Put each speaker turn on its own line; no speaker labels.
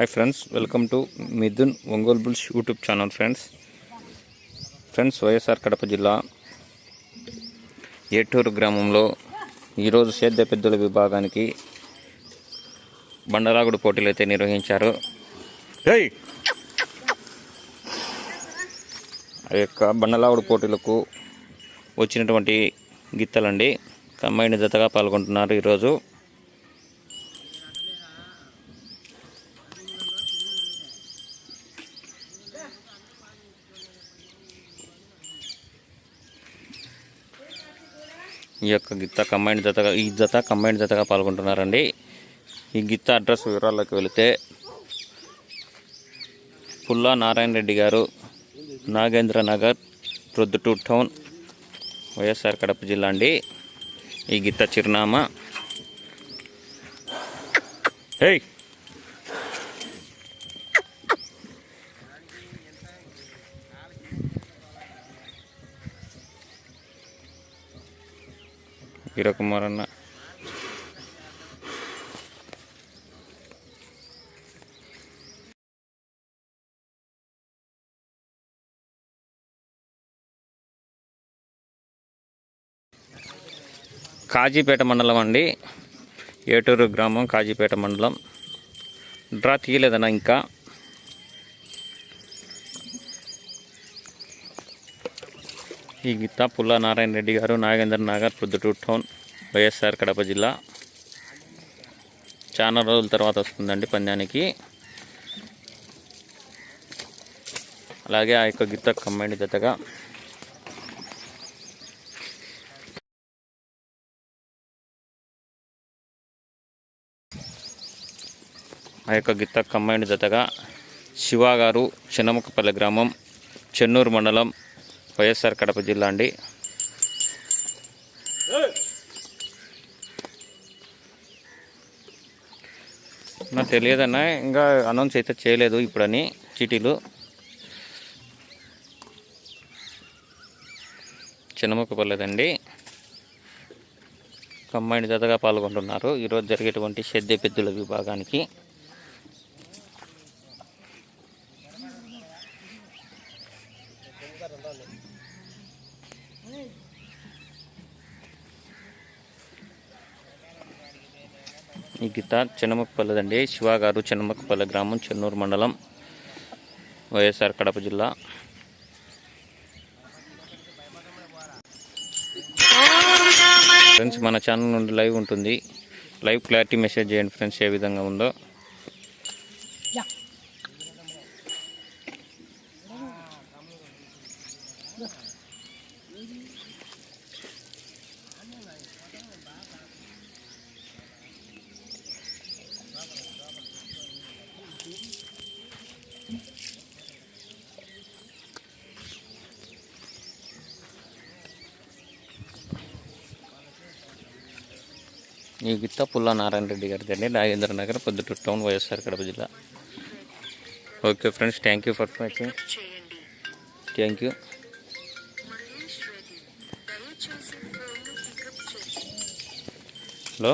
Hi friends welcome to Mithun Ongole bulls YouTube channel friends friends YSR Kadapa జిల్లా ఏటూరు గ్రామంలో ఈరోజు సేద్య పెద్దల విభాగానికి బండలాగుడు పోటీలు అయితే నిర్వహించారు! ఆ యొక్క బండలాగుడు పోటీలకు వచ్చినటువంటి గిత్తలండి కంబైన్ జతగా పాల్గొంటున్నారు ఈరోజు. ఈ యొక్క గిత్త కంబైండ్ జతగా ఈ జత కంబైండ్ జతగా పాల్గొంటున్నారండి. ఈ గిత్త అడ్రస్ వివరాల్లోకి వెళితే పుల్లా నారాయణ రెడ్డి గారు నాగేంద్ర నగర్ ప్రొద్దుటూర్ టౌన్ వైఎస్ఆర్ కడప జిల్లా అండి. ఈ గిత్త చిరునామా. హే వీరకుమార్ అన్న కాజీపేట మండలం అండి. ఏటూరు గ్రామం కాజీపేట మండలం. డ్రా తీయలేదన్నా ఇంకా. ఈ గీత పుల్ల నారాయణ రెడ్డి గారు నాగేంద్ర నాగర్ ప్రొద్దుటూరు టౌన్ వైఎస్ఆర్ కడప జిల్లా. చాలా రోజుల తర్వాత వస్తుందండి పందానికి అలాగే ఆ యొక్క గిత్త కమ్మండి జతగా. ఆ యొక్క గిత్త కంబైండ్ జతగా శివ గారు చిన్నముఖపల్లి గ్రామం చెన్నూరు మండలం వైఎస్ఆర్ కడప జిల్లా అండి. నాకు తెలియదన్నా ఇంకా అనౌన్స్ అయితే చేయలేదు ఇప్పుడని చీటీలు. చిన్నముక్కపల్లేదండి కంబైండ్ జతగా పాల్గొంటున్నారు. ఈరోజు జరిగేటువంటి సేద్య పెద్దుల విభాగానికి. ఈ గీత చిన్నముక్కపల్లెదండి శివ గారు చిన్నముక్కపల్లె గ్రామం చెన్నూరు మండలం వైఎస్ఆర్ కడప జిల్లా. ఫ్రెండ్స్ మన ఛానల్ నుండి లైవ్ ఉంటుంది. లైవ్ క్లారిటీ మెసేజ్ చేయండి ఫ్రెండ్స్ ఏ విధంగా ఉందో. ఈ గిత్త పుల్ల నారాయణ రెడ్డి గారిది అండి. నాగేంద్ర నగర్ పొద్దుటూరు టౌన్ వైఎస్ఆర్ కడప జిల్లా. Okay friends thank you for watching. Thank you. Hello?